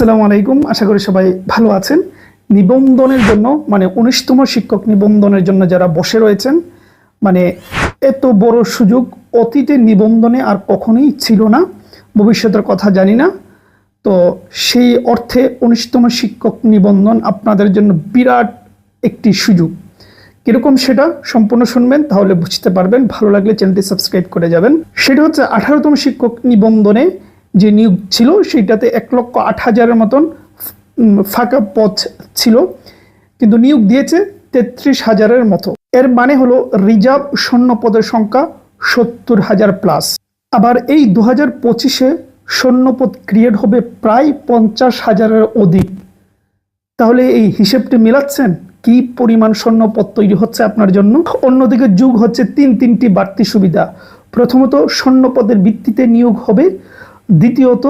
আসসালামু আলাইকুম। আশা করি সবাই ভালো আছেন। নিবন্ধনের জন্য মানে উনিশতম শিক্ষক নিবন্ধনের জন্য যারা বসে রয়েছেন মানে এত বড় সুযোগ অতীতে নিবন্ধনে আর কখনোই ছিল না। ভবিষ্যতের কথা জানি না। তো সেই অর্থে উনিশতম শিক্ষক নিবন্ধন আপনাদের জন্য বিরাট একটি সুযোগ। কীরকম সেটা সম্পূর্ণ শুনবেন, তাহলে বুঝতে পারবেন। ভালো লাগলে চ্যানেলটি সাবস্ক্রাইব করে যাবেন। সেটা হচ্ছে আঠারোতম শিক্ষক নিবন্ধনে যে নিয়োগ ছিল, সেইটাতে এক লক্ষ আট হাজারের মতন ফাঁকা পদ ছিল। কিন্তু নিয়োগ দিয়েছে তেত্রিশ হাজারের মতো। এর মানে হলো রিজার্ভ শূন্য পদের সংখ্যা সত্তর হাজার প্লাস। আবার এই দু হাজার পঁচিশে শূন্যপদ ক্রিয়েট হবে প্রায় পঞ্চাশ হাজারের অধিক। তাহলে এই হিসেবটি মিলাচ্ছেন? কি পরিমাণ স্বর্ণপদ তৈরি হচ্ছে আপনার জন্য? অন্যদিকে যুগ হচ্ছে তিন তিনটি বাড়তি সুবিধা। প্রথমত স্বর্ণপদের ভিত্তিতে নিয়োগ হবে দ্বিতীয়ত,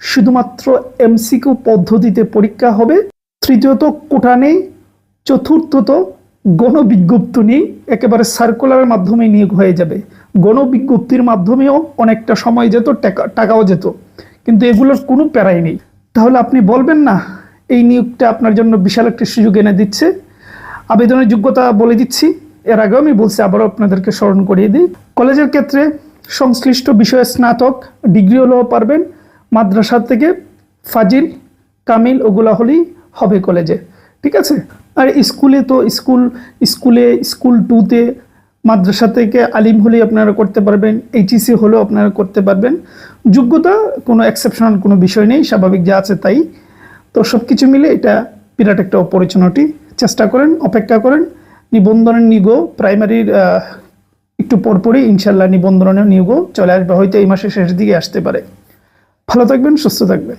শুধুমাত্র এমসিকিউ পদ্ধতিতে পরীক্ষা হবে। তৃতীয়ত, কোটা নেই। চতুর্থত, গণবিজ্ঞপ্তি নেই। একেবারে সার্কুলারের মাধ্যমে নিয়োগ হয়ে যাবে। গণবিজ্ঞপ্তির মাধ্যমেও অনেকটা সময় যেত, টাকা, টাকাও যেত। কিন্তু এগুলোর কোনো প্যারাই নেই। তাহলে আপনি বলবেন না, এই নিয়োগটা আপনার জন্য বিশাল একটা সুযোগ এনে দিচ্ছে? আবেদনের যোগ্যতা বলে দিচ্ছি। এর আগেও আমি বলছি, আবারও আপনাদেরকে স্মরণ করিয়ে দিই। কলেজের ক্ষেত্রে সংশ্লিষ্ট বিষয়ে স্নাতক, ডিগ্রি হলেও পারবেন। মাদ্রাসা থেকে ফাজিল, কামিল ওগুলা হলেই হবে কলেজে। ঠিক আছে? আর স্কুলে তো স্কুল, স্কুলে, স্কুল টুতে মাদ্রাসা থেকে আলিম হলেই আপনারা করতে পারবেন এইচইসি হলেও আপনারা করতে পারবেন। যোগ্যতা কোনো এক্সেপশনাল কোনো বিষয় নেই, স্বাভাবিক যা আছে তাই। তো সব কিছু মিলে এটা বিরাট একটা অপরচুনিটি চেষ্টা করেন, অপেক্ষা করেন। নিবন্ধনের নিগো প্রাইমারির একটু পরপরই ইনশাল্লাহ নিবন্ধনের নিয়োগও চলে আসবে, হয়তো এই মাসের শেষ দিকে আসতে পারে। ভালো থাকবেন, সুস্থ থাকবেন।